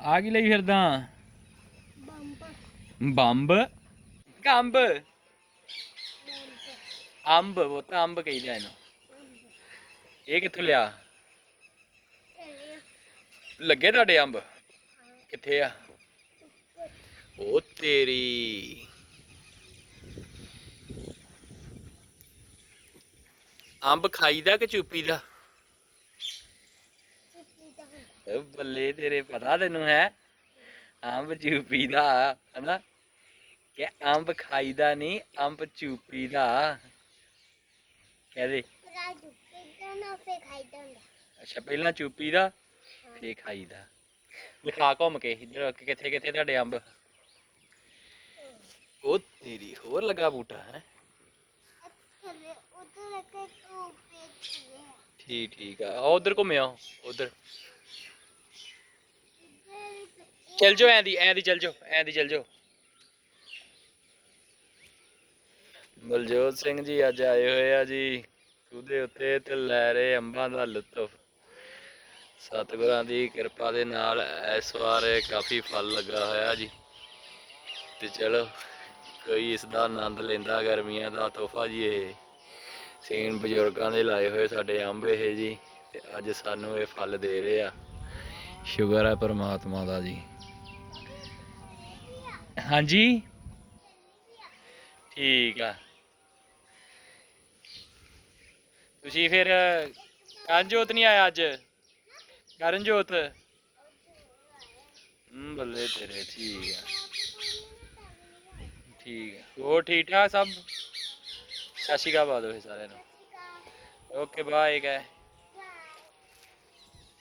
ਆ ਕੀ ਲਈ ਫਿਰਦਾ? ਬੰਬ। ਕੰਬ। ਅੰਬ ਉਹ ਤਾਂ ਅੰਬ ਕਹਿੰਦੇ ਇਹਨੂੰ। ਇਹ ਕਿੱਥੋਂ ਲਿਆ? ਲੱਗੇ ਤੁਹਾਡੇ ਅੰਬ? ਕਿੱਥੇ ਆ? ਉਹ ਤੇਰੀ। ਅੰਬ ਖਾਈਦਾ ਕਿ ਚੁੱਪੀ ਦਾ ਬੱਲੇ ਤੇਰੇ ਪਤਾ ਤੈਨੂੰ ਹੈ? ਅੰਬ ਚੂਪੀ ਦਾ ਹਨਾ? ਕਿ ਅੰਬ ਖਾਈਦਾ ਨਹੀਂ ਅੰਬ ਚੂਪੀ ਦਾ। ਕਹਦੇ ਅੱਛਾ ਪਹਿਲਾਂ ਚੂਪੀ ਦਾ ਫੇਰ ਖਾਈਦਾ। ਲਿਖਾ ਘੁੰਮ ਕੇ ਇੱਧਰ ਕਿੱਥੇ ਕਿੱਥੇ ਤੁਹਾਡੇ ਅੰਬ? ਉਹ ਤੇਰੀ ਹੋਰ ਲੱਗਾ ਬੂਟਾ ਹੈ? ਠੀਕ ਠੀਕ ਆ। ਉਧਰ ਘੁੰਮਿਓ ਉਧਰ। ਚੱਲ ਜਾਓ, ਐਂ ਦੀ ਐਂ ਦੀ ਚੱਲ ਜਾਓ, ਐਂ ਦੀ ਚੱਲ ਜਾਓ। ਬਲਜੋਤ ਸਿੰਘ ਜੀ ਅੱਜ ਆਏ ਹੋਏ ਆ ਜੀ ਉਹਦੇ ਉੱਤੇ ਤੇ ਲੈ ਰਹੇ ਅੰਬਾਂ ਦਾ ਲੁਤਫ। ਸਤਿਗੁਰਾਂ ਦੀ ਕਿਰਪਾ ਦੇ ਨਾਲ ਇਸ ਵਾਰ ਕਾਫੀ ਫਲ ਲੱਗਾ ਹੋਇਆ ਜੀ। ਤੇ ਚਲੋ, ਕੋਈ ਇਸ ਦਾ ਆਨੰਦ ਲੈਂਦਾ ਗਰਮੀਆਂ ਦਾ ਤੋਹਫਾ ਜੀ ਇਹ। ਸੀਨ ਬਜ਼ੁਰਗਾਂ ਦੇ ਲਾਏ ਹੋਏ ਸਾਡੇ ਅੰਬ ਇਹ ਜੀ, ਤੇ ਅੱਜ ਸਾਨੂੰ ਇਹ ਫਲ ਦੇ ਰਹੇ ਆ। ਸ਼ੁਕਰ ਹੈ ਪਰਮਾਤਮਾ ਦਾ ਜੀ। ਹਾਂਜੀ। ਠੀਕ ਆ। ਤੁਸੀਂ ਫਿਰ, ਕਰਨਜੋਤ ਨਹੀਂ ਆਇਆ ਅੱਜ? ਕਰਨਜੋਤ? ਹਮ ਬੱਲੇ ਤੇਰੇ, ਠੀਕ ਆ। ਠੀਕ ਆ। ਹੋਰ ਠੀਕ ਠਾਕ ਸਭ? ਸਤਿ ਸ਼੍ਰੀ ਅਕਾਲ ਬਾਦੋ ਸਾਰਿਆਂ ਨੂੰ। ਓਕੇ, ਬਾਏ ਗਏ